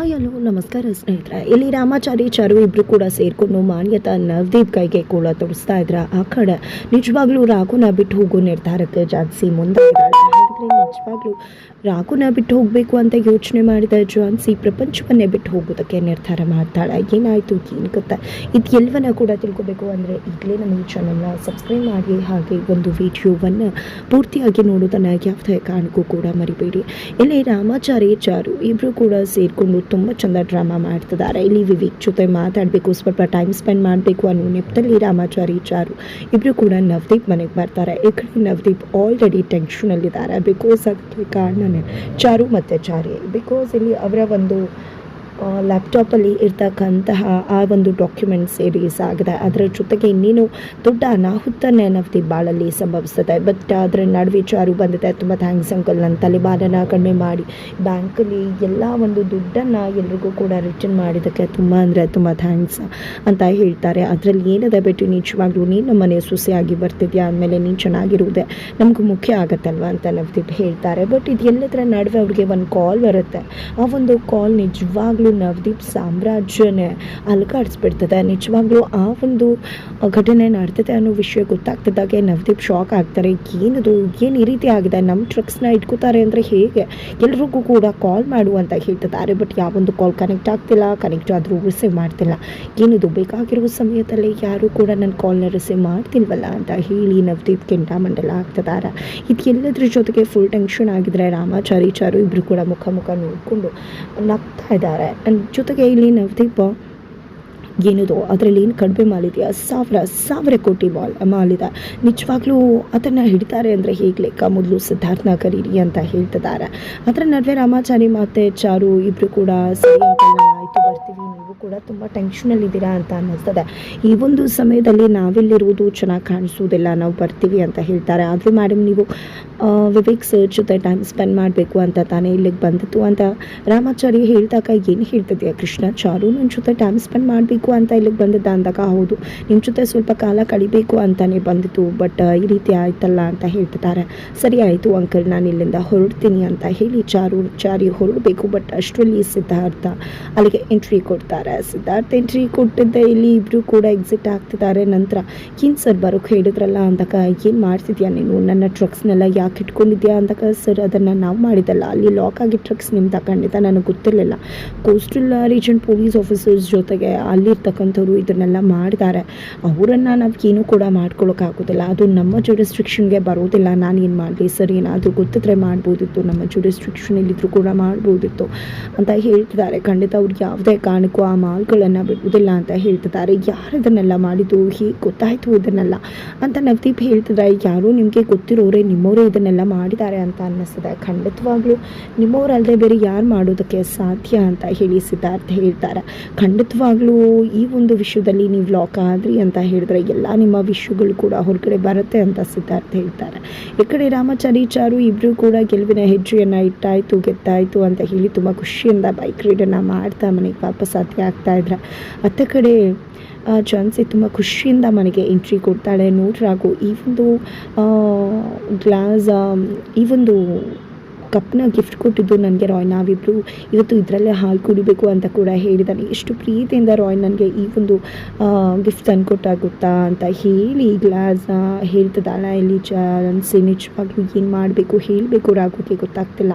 Hi hello ನಮಸ್ಕಾರ ಸ್ನೇಹಿತರೆ. ಇಲ್ಲಿ ರಾಮಾಚಾರಿ ಚಾರು ಇಬ್ರು ಕೂಡ ಸೇರ್ಕೊಂಡು ಮಾನ್ಯತಾ ನವದೀಪ್ ಕೈಗೆ ಕೂಡ ತೋರಿಸ್ತಾ ಇದ್ರ. ಆ ಕಡೆ ನಿಜವಾಗ್ಲೂ ರಾಘುನ ಬಿಟ್ಟು ಹೋಗೋ ನಿರ್ಧಾರಕ್ಕೆ ಜಾನ್ಸಿ ಮುಂದೆ ನಿಜವಾಗ್ಲೂ ರಾಘುನ ಬಿಟ್ಟು ಹೋಗಬೇಕು ಅಂತ ಯೋಚನೆ ಮಾಡಿದ ಜಾನ್ಸಿ ಪ್ರಪಂಚವನ್ನೇ ಬಿಟ್ಟು ಹೋಗೋದಕ್ಕೆ ನಿರ್ಧಾರ ಮಾಡ್ತಾಳೆ. ಏನಾಯಿತು, ಏನು ಗೊತ್ತಾ? ಇದು ಎಲ್ಲವನ್ನ ಕೂಡ ತಿಳ್ಕೊಬೇಕು ಅಂದರೆ ಈಗಲೇ ನಮ್ಮ ಈ ಚಾನಲ್ನ ಸಬ್ಸ್ಕ್ರೈಬ್ ಮಾಡಿ, ಹಾಗೆ ಒಂದು ವಿಡಿಯೋವನ್ನು ಪೂರ್ತಿಯಾಗಿ ನೋಡೋದನ್ನು ಯಾವುದೇ ಕಾರಣಕ್ಕೂ ಕೂಡ ಮರಿಬೇಡಿ. ಇಲ್ಲಿ ರಾಮಾಚಾರಿ, ಚಾರು ಇಬ್ಬರು ಕೂಡ ಸೇರಿಕೊಂಡು ತುಂಬ ಚಂದ ಡ್ರಾಮಾ ಮಾಡ್ತಿದ್ದಾರೆ. ಇಲ್ಲಿ ವಿವೇಕ್ ಜೊತೆ ಮಾತಾಡಬೇಕು, ಸ್ವಲ್ಪ ಟೈಮ್ ಸ್ಪೆಂಡ್ ಮಾಡಬೇಕು ಅನ್ನೋ ನೆಪದಲ್ಲಿ ರಾಮಾಚಾರಿ, ಚಾರು ಇಬ್ಬರು ಕೂಡ ನವದೀಪ್ ಮನೆಗೆ ಬರ್ತಾರೆ. ಈ ಕಡೆ ನವದೀಪ್ ಆಲ್ರೆಡಿ ಟೆನ್ಷನಲ್ಲಿದ್ದಾರೆ ಬಿಕಾಸ್ ಅದಕ್ಕೆ ಚಾರು ಮತ್ತು ಚಾರಿ. ಬಿಕಾಸ್ ಇಲ್ಲಿ ಅವರ ಒಂದು ಲ್ಯಾಪ್ಟಾಪಲ್ಲಿ ಇರ್ತಕ್ಕಂತಹ ಆ ಒಂದು ಡಾಕ್ಯುಮೆಂಟ್ ಸೇರೀಸ್ ಆಗಿದೆ. ಅದರ ಜೊತೆಗೆ ಇನ್ನೇನು ದೊಡ್ಡ ಅನಾಹುತನೇ ನವದೀಪ್ ಬಾಳಲ್ಲಿ ಸಂಭವಿಸುತ್ತೆ. ಬಟ್ ಅದರ ನಡುವೆ ಚಾರು ಬಂದಿದೆ. ತುಂಬ ಥ್ಯಾಂಕ್ಸ್ ಅಂಕಲ್ ನನ್ನ ತಲೆಬಾರನ ಕಡಿಮೆ ಮಾಡಿ. ಬ್ಯಾಂಕಲ್ಲಿ ಎಲ್ಲ ಒಂದು ದುಡ್ಡನ್ನು ಎಲ್ರಿಗೂ ಕೂಡ ರಿಟರ್ನ್ ಮಾಡಿದ್ದಕ್ಕೆ ತುಂಬ ಅಂದರೆ ತುಂಬ ಥ್ಯಾಂಕ್ಸ್ ಅಂತ ಹೇಳ್ತಾರೆ. ಅದರಲ್ಲಿ ಏನಿದೆ ಬಿಟ್ಟು ನಿಜವಾಗ್ಲೂ ನೀನು ನಮ್ಮ ಮನೆ ಸೊಸೆಯಾಗಿ ಬರ್ತಿದ್ಯಾ? ಅಂದಮೇಲೆ ನೀನು ಚೆನ್ನಾಗಿರುವುದೇ ನಮ್ಗೆ ಮುಖ್ಯ ಆಗತ್ತಲ್ವ ಅಂತ ನವದೀಪ್ ಹೇಳ್ತಾರೆ. ಬಟ್ ಇದು ಎಲ್ಲದರ ನಡುವೆ ಅವ್ರಿಗೆ ಒಂದು ಕಾಲ್ ಬರುತ್ತೆ. ಆ ಒಂದು ಕಾಲ್ ನಿಜವಾಗ್ಲೂ ನವದೀಪ್ ಸಾಮ್ರಾಜ್ಯನೇ ಅಲುಗಾಡಿಸ್ಬಿಡ್ತದೆ. ನಿಜವಾಗ್ಲೂ ಆ ಒಂದು ಘಟನೆ ನಡೆದಿದೆ ಅನ್ನೋ ವಿಷಯ ಗೊತ್ತಾಗ್ತಿದ್ದಾಗೆ. ನವದೀಪ್ ಶಾಕ್ ಆಗ್ತಾರೆ. ಏನದು? ಏನು ಈ ರೀತಿ ಆಗಿದೆ? ನಮ್ಮ ಟ್ರಕ್ಸ್ನ ಇಟ್ಕೋತಾರೆ ಅಂದರೆ ಹೇಗೆ? ಎಲ್ರಿಗೂ ಕೂಡ ಕಾಲ್ ಮಾಡು ಅಂತ ಹೇಳ್ತಿದ್ದಾರೆ. ಬಟ್ ಯಾವೊಂದು ಕಾಲ್ ಕನೆಕ್ಟ್ ಆಗ್ತಿಲ್ಲ. ಕನೆಕ್ಟ್ ಆದರೂ ರಿಸೀವ್ ಮಾಡ್ತಿಲ್ಲ. ಏನಿದು? ಬೇಕಾಗಿರುವ ಸಮಯದಲ್ಲಿ ಯಾರೂ ಕೂಡ ನನ್ನ ಕಾಲ್ನ ರಿಸೀವ್ ಮಾಡ್ತಿಲ್ವಲ್ಲ ಅಂತ ಹೇಳಿ ನವದೀಪ್ ಕೆಂಡಾಮಂಡಲ ಆಗ್ತಿದ್ದಾರೆ ಇದು ಎಲ್ಲದ್ರ ಜೊತೆಗೆ ಫುಲ್ ಟೆನ್ಷನ್ ಆಗಿದ್ರೆ ರಾಮಾಚಾರಿ, ಚಾರು ಇಬ್ಬರು ಕೂಡ ಮುಖ ಮುಖ ನೋಡಿಕೊಂಡು ನಗ್ತಾ ಇದ್ದಾರೆ. ಜೊತೆಗೆ ಇಲ್ಲಿ ನವದೀಪ ಏನಿದು ಅದರಲ್ಲಿ ಏನು ಕಡಿಮೆ ಮಾಲಿದೆಯಾ ಸಾವಿರ ಸಾವಿರ ಕೋಟಿ ಮಾಲ್, ಮಾಲಿದೆ. ನಿಜವಾಗ್ಲೂ ಅದನ್ನು ಹಿಡಿತಾರೆ ಅಂದರೆ ಹೇಗೆ ಲೆಕ್ಕ? ಮೊದಲು ಸಿದ್ಧಾರ್ಥನ ಕರೀರಿ ಅಂತ ಹೇಳ್ತಿದ್ದಾರೆ. ಅದರ ನಡುವೆ ರಾಮಾಚಾರಿ ಮತ್ತು ಚಾರು ಇಬ್ಬರು ಕೂಡ ಸರಿ ಬರ್ತೀವಿ. ನೀವು ಕೂಡ ತುಂಬ ಟೆನ್ಷನಲ್ಲಿದ್ದೀರಾ ಅಂತ ಅನ್ನಿಸ್ತದೆ. ಈ ಒಂದು ಸಮಯದಲ್ಲಿ ನಾವಿಲ್ಲಿರುವುದು ಚೆನ್ನಾಗಿ ಕಾಣಿಸೋದಿಲ್ಲ ನಾವು ಬರ್ತೀವಿ ಅಂತ ಹೇಳ್ತಾರೆ. ಆದರೂ ಮೇಡಮ್ ನೀವು ವಿವೇಕ್ ಸರ್ ಜೊತೆ ಟೈಮ್ ಸ್ಪೆಂಡ್ ಮಾಡಬೇಕು ಅಂತ ತಾನೇ ಇಲ್ಲಿಗೆ ಬಂದಿತ್ತು ಅಂತ ರಾಮಾಚಾರ್ಯ ಹೇಳಿದಾಗ ಏನು ಹೇಳ್ತಿದ್ಯಾ? ಕೃಷ್ಣ, ಚಾರು ನನ್ನ ಜೊತೆ ಟೈಮ್ ಸ್ಪೆಂಡ್ ಮಾಡಬೇಕು ಅಂತ ಇಲ್ಲಿಗೆ ಬಂದಿದ್ದ ಅಂದಾಗ ಹೌದು ನಿಮ್ಮ ಜೊತೆ ಸ್ವಲ್ಪ ಕಾಲ ಕಳಿಬೇಕು ಅಂತಾನೆ ಬಂದಿತ್ತು ಬಟ್ ಈ ರೀತಿ ಆಯ್ತಲ್ಲ ಅಂತ ಹೇಳ್ತಿದ್ದಾರೆ. ಸರಿ ಆಯಿತು ಅಂಕಲ್ ನಾನು ಇಲ್ಲಿಂದ ಹೊರಡ್ತೀನಿ ಅಂತ ಹೇಳಿ ಚಾರು, ಚಾರಿ ಹೊರಡಬೇಕು ಬಟ್ ಅಷ್ಟರಲ್ಲಿ ಸಿದ್ಧಾರ್ಥ ಅಲ್ಲಿಗೆ ಎಂಟ್ರಿ ಕೊಡ್ತಾರೆ. ಸಿದ್ಧಾರ್ಥ ಎಂಟ್ರಿ ಕೊಟ್ಟಿದ್ದೆ, ಇಲ್ಲಿ ಇಬ್ಬರು ಕೂಡ ಎಕ್ಸಿಟ್ ಆಗ್ತಿದ್ದಾರೆ. ನಂತರ, ಏನು ಸರ್ ಬರೋಕ್ಕೆ ಹೇಳಿದ್ರಲ್ಲ ಅಂದಾಗ, ಏನು ಮಾಡ್ತಿದ್ಯಾ ನೀನು? ನನ್ನ ಟ್ರಕ್ಸ್ನೆಲ್ಲ ಯಾಕೆ ಇಟ್ಕೊಂಡಿದ್ಯಾ ಅಂತ ಸರ್, ಅದನ್ನು ನಾವು ಮಾಡಿದ್ದಲ್ಲ. ಅಲ್ಲಿ ಲಾಕ್ ಆಗಿ ಟ್ರಕ್ಸ್ ನಿಮ್ಮ ತಗೊಂಡಿದ್ದ ನನಗೆ ಗೊತ್ತಿರಲಿಲ್ಲ. ಕೋಸ್ಟಲ್ ರೀಜನ್ ಪೊಲೀಸ್ ಆಫೀಸರ್ಸ್ ಜೊತೆಗೆ ಅಲ್ಲಿರ್ತಕ್ಕಂಥವ್ರು ಇದನ್ನೆಲ್ಲ ಮಾಡಿದ್ದಾರೆ. ಅವರನ್ನು ನಾವು ಏನೂ ಕೂಡ ಮಾಡ್ಕೊಳ್ಳೋಕ್ಕಾಗೋದಿಲ್ಲ ಅದು ನಮ್ಮ ಜುಡಿಸ್ಟ್ರಿಕ್ಷನ್ಗೆ ಬರೋದಿಲ್ಲ. ನಾನು ಏನು ಮಾಡಲಿ ಸರ್? ಏನಾದರೂ ಗೊತ್ತಿದ್ರೆ ಮಾಡ್ಬೋದಿತ್ತು. ನಮ್ಮ ಜುಡಿಸ್ಟ್ರಿಕ್ಷನಲ್ಲಿದ್ದರೂ ಕೂಡ ಮಾಡ್ಬೋದಿತ್ತು ಅಂತ ಹೇಳ್ತಿದ್ದಾರೆ. ಖಂಡಿತ ಅವ್ರಿಗೆ ಯಾವುದೇ ಕಾರಣಕ್ಕೂ ಆ ಮಾಲ್ಗಳನ್ನು ಬಿಡುವುದಿಲ್ಲ ಅಂತ ಹೇಳ್ತಿದ್ದಾರೆ. ಯಾರು ಇದನ್ನೆಲ್ಲ ಮಾಡಿದ್ದು? ಹೀಗೆ ಗೊತ್ತಾಯಿತು ಇದನ್ನೆಲ್ಲ? ಅಂತ ನವದೀಪ್ ಹೇಳ್ತಿದ್ದಾರೆ. ಯಾರೂ ನಿಮಗೆ ಗೊತ್ತಿರೋರೆ ನಿಮ್ಮವರೇ ಇದನ್ನೆಲ್ಲ ಮಾಡಿದ್ದಾರೆ ಅಂತ ಅನ್ನಿಸ್ತದೆ. ಖಂಡಿತವಾಗ್ಲೂ ನಿಮ್ಮವರಲ್ಲದೆ ಬೇರೆ ಯಾರು ಮಾಡೋದಕ್ಕೆ ಸಾಧ್ಯ ಅಂತ ಹೇಳಿ ಸಿದ್ಧಾರ್ಥ ಹೇಳ್ತಾರೆ. ಖಂಡಿತವಾಗ್ಲೂ ಈ ಒಂದು ವಿಷಯದಲ್ಲಿ ನೀವು ಲಾಕ್ ಆದ್ರಿ ಅಂತ ಹೇಳಿದ್ರೆ ಎಲ್ಲ ನಿಮ್ಮ ವಿಷಯಗಳು ಕೂಡ ಹೊರಗಡೆ ಬರುತ್ತೆ ಅಂತ ಸಿದ್ಧಾರ್ಥ ಹೇಳ್ತಾರೆ. ಈ ಕಡೆ ರಾಮಚಾರಿ ಚಾರು ಇಬ್ಬರು ಕೂಡ ಗೆಲುವಿನ ಹೆಜ್ಜೆಯನ್ನು ಇಟ್ಟಾಯಿತು, ಗೆದ್ದಾಯಿತು ಅಂತ ಹೇಳಿ ತುಂಬ ಖುಷಿಯಿಂದ ಬೈಕ್ ರೈಡನ್ನು ಮಾಡ್ತಾ ಮನೆಗೆ ವಾಪಸ್ ಸಾಧ್ಯ ಆಗ್ತಾ ಇದ್ರೆ. ಅತ್ತ ಕಡೆ ಜಾನ್ಸಿ ತುಂಬ ಖುಷಿಯಿಂದ ಮನೆಗೆ ಎಂಟ್ರಿ ಕೊಡ್ತಾಳೆ. ನೋಡ್ರಾಗು ಈ ಒಂದು ಗ್ಲಾಸ್ ಈ ಒಂದು ಕಪ್ನ ಗಿಫ್ಟ್ ಕೊಟ್ಟಿದ್ದು ನನಗೆ ರಾಯ್ ನಾವಿಬ್ಬರು ಇವತ್ತು ಇದರಲ್ಲೇ ಹಾಲು ಕುಡಿಬೇಕು ಅಂತ ಕೂಡ ಹೇಳಿದ್ದಾನೆ ಎಷ್ಟು ಪ್ರೀತಿಯಿಂದ ರಾಯ್ ನನಗೆ ಈ ಒಂದು ಗಿಫ್ಟ್ ತಂದು ಕೊಟ್ಟಾಗುತ್ತಾ ಅಂತ ಹೇಳಿ ಗ್ಲಾಸ್ ಹೇಳ್ತದಲ್ಲ ಇಲ್ಲಿ ಜಾನ್ಸಿ ನಿಜವಾಗ್ಲೂ ಏನು ಮಾಡಬೇಕು, ಹೇಳಬೇಕು ರಾಘುಗೆ ಗೊತ್ತಾಗ್ತಿಲ್ಲ.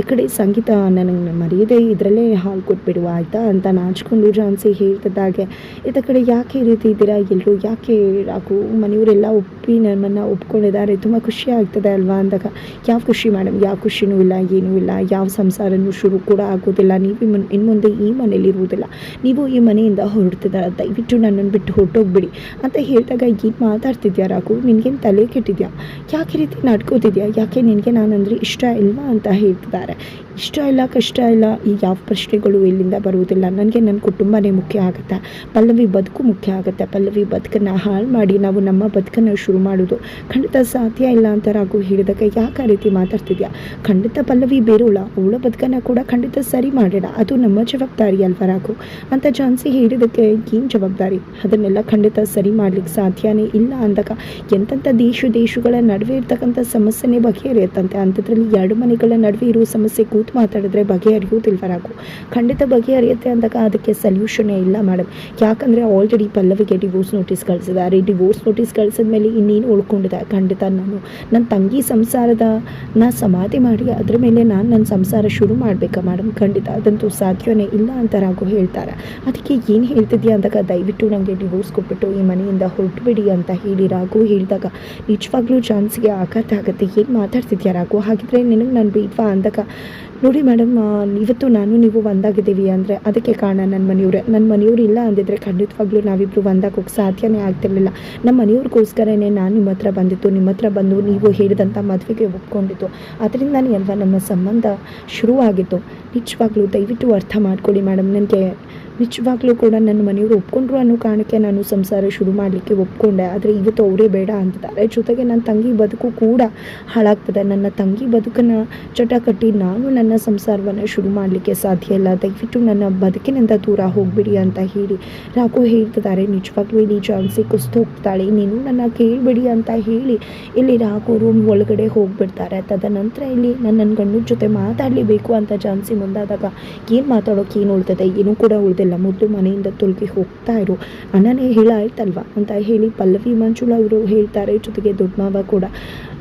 ಈ ಕಡೆ ಸಂಗೀತ ನನಗೆ ಮರೆಯದೆ ಇದರಲ್ಲೇ ಹಾಲು ಕೊಟ್ಬಿಡುವ, ಆಯಿತಾ? ಅಂತ ನಾಚ್ಕೊಂಡು ಜಾನ್ಸಿ ಹೇಳ್ತಿದ್ದಾಗೆ ಇದ ಕಡೆ ಯಾಕೆ ರೀತಿ ಇದ್ದೀರಾ? ಎಲ್ಲರೂ ಯಾಕೆ ರಾಘು ಮನೆಯವರೆಲ್ಲ ಒಪ್ಪಿ ನಮ್ಮನ್ನು ಒಪ್ಕೊಂಡಿದ್ದಾರೆ, ತುಂಬ ಖುಷಿ ಆಗ್ತದೆ ಅಲ್ವಾ? ಅಂದಾಗ, ಯಾವ ಖುಷಿ ಮೇಡಮ್ ಯಾವ ಖುಷಿನೂ ಇಲ್ಲ, ಏನೂ ಇಲ್ಲ, ಯಾವ ಸಂಸಾರನೂ ಶುರು ಕೂಡ ಆಗೋದಿಲ್ಲ, ನೀವು ಇನ್ನು ಮುಂದೆ ಈ ಮನೇಲಿ ಇರುವುದಿಲ್ಲ. ನೀವು ಈ ಮನೆಯಿಂದ ಹೊರಡ್ತಿದ್ದಾರೆ, ದಯವಿಟ್ಟು ನನ್ನನ್ನು ಬಿಟ್ಟು ಹೊರಟೋಗ್ಬಿಡಿ ಅಂತ ಹೇಳಿದಾಗ ಏನು ಮಾತಾಡ್ತಿದ್ಯಾ ರಾಘು? ನಿನಗೇನು ತಲೆ ಕೆಟ್ಟಿದ್ಯಾ? ಯಾಕೆ ರೀತಿ ನಡ್ಕೋತಿದ್ಯಾ ಯಾಕೆ ನಿನಗೆ ನಾನಂದರೆ ಇಷ್ಟ ಇಲ್ವಾ ಅಂತ ಹೇಳ್ತಿದ್ದಾರೆ. ಇಷ್ಟ ಇಲ್ಲ, ಕಷ್ಟ ಇಲ್ಲ, ಈ ಯಾವ ಪ್ರಶ್ನೆಗಳು ಇಲ್ಲಿಂದ ಬರುವುದಿಲ್ಲ. ನನಗೆ ನನ್ನ ಕುಟುಂಬನೇ ಮುಖ್ಯ ಆಗುತ್ತೆ. ಪಲ್ಲವಿ ಬದುಕು ಮುಖ್ಯ ಆಗುತ್ತೆ. ಪಲ್ಲವಿ ಬದುಕನ್ನು ಹಾಳು ಮಾಡಿ ನಾವು ನಮ್ಮ ಬದುಕನ್ನು ಶುರು ಮಾಡೋದು ಖಂಡಿತ ಸಾಧ್ಯ ಇಲ್ಲ ಅಂತ ರಾಘು ಹೇಳಿದಾಗ ಯಾಕೆ ಆ ರೀತಿ ಮಾತಾಡ್ತಿದ್ಯಾ ಖಂಡಿತ ಖಂಡಿತ ಪಲ್ಲವಿ ಬೇರುಳ, ಅವಳ ಬದುಕನ್ನು ಕೂಡ ಖಂಡಿತ ಸರಿ ಮಾಡೋಣ ಅದು ನಮ್ಮ ಜವಾಬ್ದಾರಿ ಅಲ್ವಾ ರಾಘು ಅಂತ ಜಾನ್ಸಿ ಹೇಳಿದಕ್ಕೆ ಏನು ಜವಾಬ್ದಾರಿ? ಅದನ್ನೆಲ್ಲ ಖಂಡಿತ ಸರಿ ಮಾಡ್ಲಿಕ್ಕೆ ಸಾಧ್ಯನೇ ಇಲ್ಲ ಅಂದಾಗ ಎಂತೆಂಥ ದೇಶ ದೇಶಗಳ ನಡುವೆ ಇರ್ತಕ್ಕಂಥ ಸಮಸ್ಯೆನೇ ಬಗೆಹರಿಯುತ್ತಂತೆ. ಅಂಥದ್ರಲ್ಲಿ ಎರಡು ಮನೆಗಳ ನಡುವೆ ಇರುವ ಸಮಸ್ಯೆ ಕೂತು ಮಾತಾಡಿದ್ರೆ ಬಗೆಹರಿಯುವುದಿಲ್ವ ರಾಘು ಖಂಡಿತ ಬಗೆಹರಿಯುತ್ತೆ ಅಂದಾಗ ಅದಕ್ಕೆ ಸಲ್ಯೂಷನೇ ಇಲ್ಲ ಮೇಡಮ್ ಯಾಕಂದರೆ ಆಲ್ರೆಡಿ ಪಲ್ಲವಿಗೆ ಡಿವೋರ್ಸ್ ನೋಟಿಸ್ ಕಳಿಸಿದ್ದಾರೆ. ಡಿವೋರ್ಸ್ ನೋಟಿಸ್ ಕಳಿಸಿದ ಮೇಲೆ ಇನ್ನೇನು ಉಳ್ಕೊಂಡಿದೆ? ಖಂಡಿತ ನಾನು ನನ್ನ ತಂಗಿ ಸಂಸಾರದ ನಾ ಸಮಾಧಿ ಮಾಡಿ ಅದ್ರ ಮೇಲೆ ನಾನು ನನ್ನ ಸಂಸಾರ ಶುರು ಮಾಡಬೇಕಾ ಮೇಡಮ್ ಖಂಡಿತ. ಅದಂತೂ ಸಾಧ್ಯವೇ ಇಲ್ಲ ಅಂತ ರಾಘು ಹೇಳ್ತಾರೆ. ಅದಕ್ಕೆ ಏನು ಹೇಳ್ತಿದ್ಯಾ ಅಂದಾಗ ದಯವಿಟ್ಟು ನನಗೆ ಡಿವೋರ್ಸ್ ಕೊಟ್ಬಿಟ್ಟು ಈ ಮನೆಯಿಂದ ಹೊರಟುಬಿಡಿ ಅಂತ ಹೇಳಿ ರಾಘು ಹೇಳಿದಾಗ, ನಿಜವಾಗ್ಲೂ ಚಾನ್ಸ್ಗೆ ಆಘಾತ ಆಗುತ್ತೆ. ಏನು ಮಾತಾಡ್ತಿದ್ಯಾ ರಾಘು? ಹಾಗಿದ್ರೆ ನಿನಗೆ ನಾನು ಬೇಡ್ವಾ ಅಂದಾಗ ನೋಡಿ ಮೇಡಮ್ ಇವತ್ತು ನಾನು ನೀವು ಒಂದಾಗಿದ್ದೀವಿ ಅಂದರೆ ಅದಕ್ಕೆ ಕಾರಣ ನನ್ನ ಮನೆಯವರೇ. ನನ್ನ ಮನೆಯವ್ರು ಇಲ್ಲ ಅಂದಿದ್ರೆ ಖಂಡಿತವಾಗ್ಲೂ ನಾವಿಬ್ಬರು ಒಂದಾಗೋಕ್ಕೆ ಸಾಧ್ಯನೇ ಆಗ್ತಿರ್ಲಿಲ್ಲ. ನಮ್ಮ ಮನೆಯವ್ರಿಗೋಸ್ಕರನೇ ನಾನು ನಿಮ್ಮ ಹತ್ರ ಬಂದಿತ್ತು. ನಿಮ್ಮ ಹತ್ರ ಬಂದು ನೀವು ಹೇಳಿದಂಥ ಮದುವೆಗೆ ಒಪ್ಕೊಂಡಿತ್ತು ಅದರಿಂದನೇ ಎಲ್ಲ ನಮ್ಮ ಸಂಬಂಧ ಶುರುವಾಗಿತ್ತು. ನಿಜವಾಗ್ಲೂ ದಯವಿಟ್ಟು ಅರ್ಥ ಮಾಡ್ಕೊಳ್ಳಿ ಮೇಡಮ್ ನನಗೆ ನಿಜವಾಗ್ಲೂ ಕೂಡ ನನ್ನ ಮನೆಯವರು ಒಪ್ಕೊಂಡ್ರು ಅನ್ನೋ ಕಾರಣಕ್ಕೆ ನಾನು ಸಂಸಾರ ಶುರು ಮಾಡಲಿಕ್ಕೆ ಒಪ್ಕೊಂಡೆ. ಆದರೆ ಇವತ್ತು ಅವರೇ ಬೇಡ ಅಂತಿದ್ದಾರೆ. ಜೊತೆಗೆ ನನ್ನ ತಂಗಿ ಬದುಕು ಕೂಡ ಹಾಳಾಗ್ತದೆ. ನನ್ನ ತಂಗಿ ಬದುಕನ್ನು ಚಟ ಕಟ್ಟಿ ನಾನು ನನ್ನ ಸಂಸಾರವನ್ನು ಶುರು ಮಾಡಲಿಕ್ಕೆ ಸಾಧ್ಯ ಇಲ್ಲ. ದಯವಿಟ್ಟು ನನ್ನ ಬದುಕಿನಿಂದ ದೂರ ಹೋಗ್ಬಿಡಿ ಅಂತ ಹೇಳಿ ರಾಘು ಹೇಳ್ತಿದ್ದಾರೆ. ನಿಜವಾಗ್ಲೂ ಇಲ್ಲಿ ಜಾನ್ಸಿ ಕುಸ್ತು ಹೋಗ್ತಾಳೆ. ನೀನು ನನ್ನ ಕೇಳಬೇಡಿ ಅಂತ ಹೇಳಿ ಇಲ್ಲಿ ರಾಘು ರೂಮ್ ಒಳಗಡೆ ಹೋಗ್ಬಿಡ್ತಾರೆ. ತದನಂತರ ಇಲ್ಲಿ ನನ್ನ ಗಂಡನ ಜೊತೆ ಮಾತಾಡಲೇಬೇಕು ಅಂತ ಜಾನ್ಸಿ ಮುಂದಾದಾಗ ಏನು ಮಾತಾಡೋಕೆ ಏನು ಉಳ್ತದೆ? ಏನೂ ಕೂಡ ಉಳ್ದಿಲ್ಲ ಮೊದಲು ಮನೆಯಿಂದ ತೊಲಗಿ ಹೋಗ್ತಾ ಇರು. ಅಣ್ಣನೇ ಹೇಳಾಯ್ತಲ್ವಾ ಅಂತ ಹೇಳಿ ಪಲ್ಲವಿ ಮಂಜುಳ ಅವರು ಹೇಳ್ತಾರೆ, ಜೊತೆಗೆ ದೊಡ್ಡ ಮಾವ ಕೂಡ.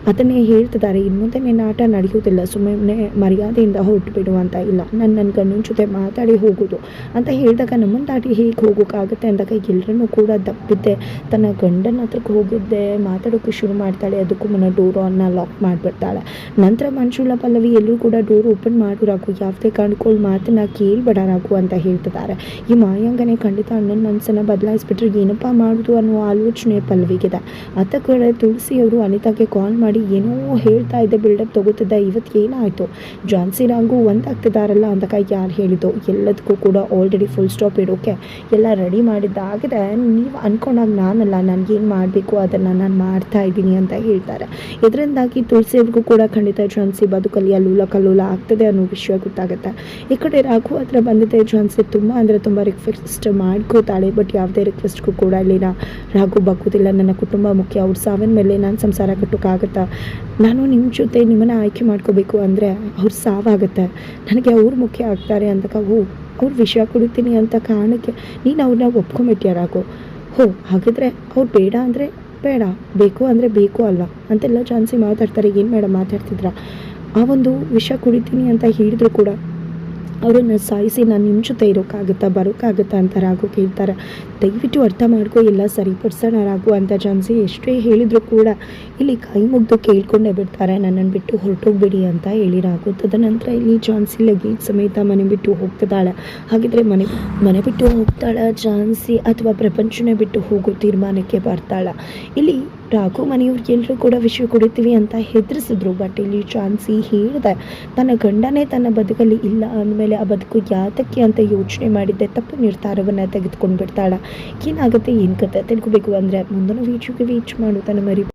ಅದನ್ನೇ ಹೇಳ್ತಿದ್ದಾರೆ, ಇನ್ನು ಮುಂದೆ ನಿನ್ನ ಆಟ ನಡೆಯೋದಿಲ್ಲ ಸುಮ್ಮನೆ ಮರ್ಯಾದೆಯಿಂದ ಹೊರಟು ಬಿಡುವಂತ ಇಲ್ಲ. ನಾನು ನನ್ನ ಗಂಡನ ಜೊತೆ ಮಾತಾಡಿ ಹೋಗೋದು ಅಂತ ಹೇಳಿದಾಗ ನಮ್ಮನ್ನು ದಾಟಿ ಹೇಗೆ ಹೋಗೋಕ್ಕಾಗುತ್ತೆ ಅಂದಾಗ ಎಲ್ಲರನ್ನೂ ಕೂಡ ದಪ್ಪಿದ್ದೆ ತನ್ನ ಗಂಡನ ಹತ್ರಕ್ಕೆ ಹೋಗಿದ್ದೆ, ಮಾತಾಡೋಕೆ ಶುರು ಮಾಡ್ತಾಳೆ. ಅದಕ್ಕೂ ಮುನ್ನ ಡೋರನ್ನ ಲಾಕ್ ಮಾಡಿಬಿಡ್ತಾಳೆ. ನಂತರ ಮಂಜುಳ ಪಲ್ಲವಿ ಎಲ್ಲರೂ ಕೂಡ ಡೋರ್ ಓಪನ್ ಮಾಡು ರಾಗು ಯಾವುದೇ ಕಾಣ್ಕೊಳ್ಳಿ ಮಾತನ್ನ ಕೇಳ್ಬೇಡ ಅಂತ ಹೇಳ್ತಿದ್ದಾರೆ. ಈ ಮಾಯಾಂಗನೆ ಖಂಡಿತ ಅಣ್ಣನ ಮನಸ್ಸನ್ನು ಬದಲಾಯಿಸ್ಬಿಟ್ರೆ ಏನಪ್ಪ ಮಾಡೋದು ಅನ್ನೋ ಆಲೋಚನೆ ಪಲ್ಲವಿಗಿದೆ. ಅತ್ತ ಕಡೆ ತುಳಸಿಯವರು ಅನಿತಾಗೆ ಕಾಲ್ ಮಾಡಿ ಏನೋ ಹೇಳ್ತಾ ಇದ್ದೆ ಬಿಲ್ಡಪ್ ತಗೋತಿದ್ದೆ. ಇವತ್ತು ಏನಾಯಿತು? ಜಾನ್ಸಿ ಒಂದು ಒಂದಾಗ್ತಿದ್ದಾರಲ್ಲ ಅಂದಾಗ ಯಾರು ಹೇಳಿದ್ದು? ಎಲ್ಲದಕ್ಕೂ ಕೂಡ ಆಲ್ರೆಡಿ ಫುಲ್ ಸ್ಟಾಪ್ ಇಡೋಕೆ ಎಲ್ಲ ರೆಡಿ ಮಾಡಿದ್ದಾಗಿದೆ ನೀವು ಅನ್ಕೊಂಡಾಗ ನಾನಲ್ಲ ನನಗೇನು ಮಾಡಬೇಕು ಅದನ್ನು ನಾನು ಮಾಡ್ತಾ ಇದ್ದೀನಿ ಅಂತ ಹೇಳ್ತಾರೆ. ಇದರಿಂದಾಗಿ ತುಳಸಿಯವ್ರಿಗೂ ಕೂಡ ಖಂಡಿತ ಜಾನ್ಸಿ ಬದುಕಲ್ಲಿ ಅಲ್ಲೂಲ ಕಲ್ಲೂಲ ಆಗ್ತದೆ ಅನ್ನೋ ವಿಷಯ ಗೊತ್ತಾಗುತ್ತೆ. ಈ ಕಡೆ ರಾಘು ಹತ್ರ ಬಂದಿದ್ದೆ. ಜಾನ್ಸಿ ತುಂಬ ಅಂದರೆ ತುಂಬ ರಿಕ್ವೆಸ್ಟ್ ಮಾಡ್ಕೋತಾಳೆ ಬಟ್ ಯಾವುದೇ ರಿಕ್ವೆಸ್ಟ್ಗೂ ಕೂಡ ಅಲ್ಲಿ ನಾ ರಾಘು ಬಗ್ಗೋದಿಲ್ಲ. ನನ್ನ ಕುಟುಂಬ ಮುಖ್ಯ. ಅವ್ರು ಸಾವಿನ ಮೇಲೆ ನಾನು ಸಂಸಾರ ಕಟ್ಟೋಕ್ಕಾಗತ್ತಾ ನಾನು ನಿಮ್ಮ ಜೊತೆ ನಿಮ್ಮನ್ನು ಆಯ್ಕೆ ಮಾಡ್ಕೋಬೇಕು ಅಂದರೆ ಅವ್ರು ಸಾವಾಗುತ್ತೆ. ನನಗೆ ಅವ್ರು ಮುಖ್ಯ ಆಗ್ತಾರೆ ಅಂತಕ ಹೋ ಅವ್ರ ವಿಷಯ ಕುಡಿತೀನಿ ಅಂತ ಕಾರಣಕ್ಕೆ ನೀನು ಅವ್ರನ್ನ ಒಪ್ಕೊಂಬಿಟ್ಯಾ ರಾಘು? ಹೋ, ಹಾಗಿದ್ರೆ ಅವ್ರು ಬೇಡ ಅಂದರೆ ಬೇಡ, ಬೇಕು ಅಂದರೆ ಬೇಕು ಅಲ್ವಾ ಅಂತೆಲ್ಲ ಚಾನ್ಸಿ ಮಾತಾಡ್ತಾರೆ. ಏನು ಮೇಡಮ್ ಮಾತಾಡ್ತಿದ್ರ? ಆ ಒಂದು ವಿಷ ಕುಡಿತೀನಿ ಅಂತ ಹೇಳಿದ್ರು ಕೂಡ, ಅವರನ್ನು ಸಾಯಿಸಿ ನಾನು ನಿಮ್ಮ ಜೊತೆ ಇರೋಕ್ಕಾಗುತ್ತಾ, ಬರೋಕ್ಕಾಗುತ್ತಾ ಅಂತ ರಾಗೋಕೆ ಕೇಳ್ತಾರೆ. ದಯವಿಟ್ಟು ಅರ್ಥ ಮಾಡ್ಕೊ. ಎಲ್ಲ ಸರಿಪಡಿಸೋಣ ರಾಘು ಅಂತ ಜಾನ್ಸಿ ಎಷ್ಟೇ ಹೇಳಿದರೂ ಕೂಡ ಇಲ್ಲಿ ಕೈ ಮುಗ್ದು ಕೇಳ್ಕೊಂಡೇ ಬಿಡ್ತಾರೆ. ನನ್ನನ್ನು ಬಿಟ್ಟು ಹೊರಟೋಗ್ಬಿಡಿ ಅಂತ ಹೇಳಿ ರಾಘು. ತದನಂತರ ಇಲ್ಲಿ ಜಾನ್ಸಿ ಲಗೇಜ್ ಸಮೇತ ಮನೆ ಬಿಟ್ಟು ಹೋಗ್ತಿದ್ದಾಳೆ. ಹಾಗಿದ್ರೆ ಮನೆ ಮನೆ ಬಿಟ್ಟು ಹೋಗ್ತಾಳ ಜಾನ್ಸಿ ಅಥವಾ ಪ್ರಪಂಚನೇ ಬಿಟ್ಟು ಹೋಗೋ ತೀರ್ಮಾನಕ್ಕೆ ಬರ್ತಾಳ. ಇಲ್ಲಿ ರಾಘು ಮನೆಯವ್ರಿಗೆ ಎಲ್ಲರೂ ಕೂಡ ವಿಷಯ ಕುಡಿತೀವಿ ಅಂತ ಹೆದರಿಸಿದ್ರು. ಬಟ್ ಇಲ್ಲಿ ಚಾನ್ಸಿ ಹೇಳಿದೆ, ತನ್ನ ಗಂಡನೇ ತನ್ನ ಬದುಕಲ್ಲಿ ಇಲ್ಲ ಅಂದಮೇಲೆ ಆ ಬದುಕು ಯಾತಕ್ಕೆ ಅಂತ ಯೋಚನೆ ಮಾಡಿದ್ದೆ. ತಪ್ಪು ನಿರ್ಧಾರವನ್ನು ತೆಗೆದುಕೊಂಡು ಬಿಡ್ತಾಳ ಏನಾಗುತ್ತೆ ಏನು ಕತೆ ತಿಳ್ಕೊಬೇಕು ಅಂದರೆ ಮುಂದಿನ ವೀಡಿಯೋಗೆ ವೀಚ್ ಮಾಡು ತನ್ನ ಮರಿ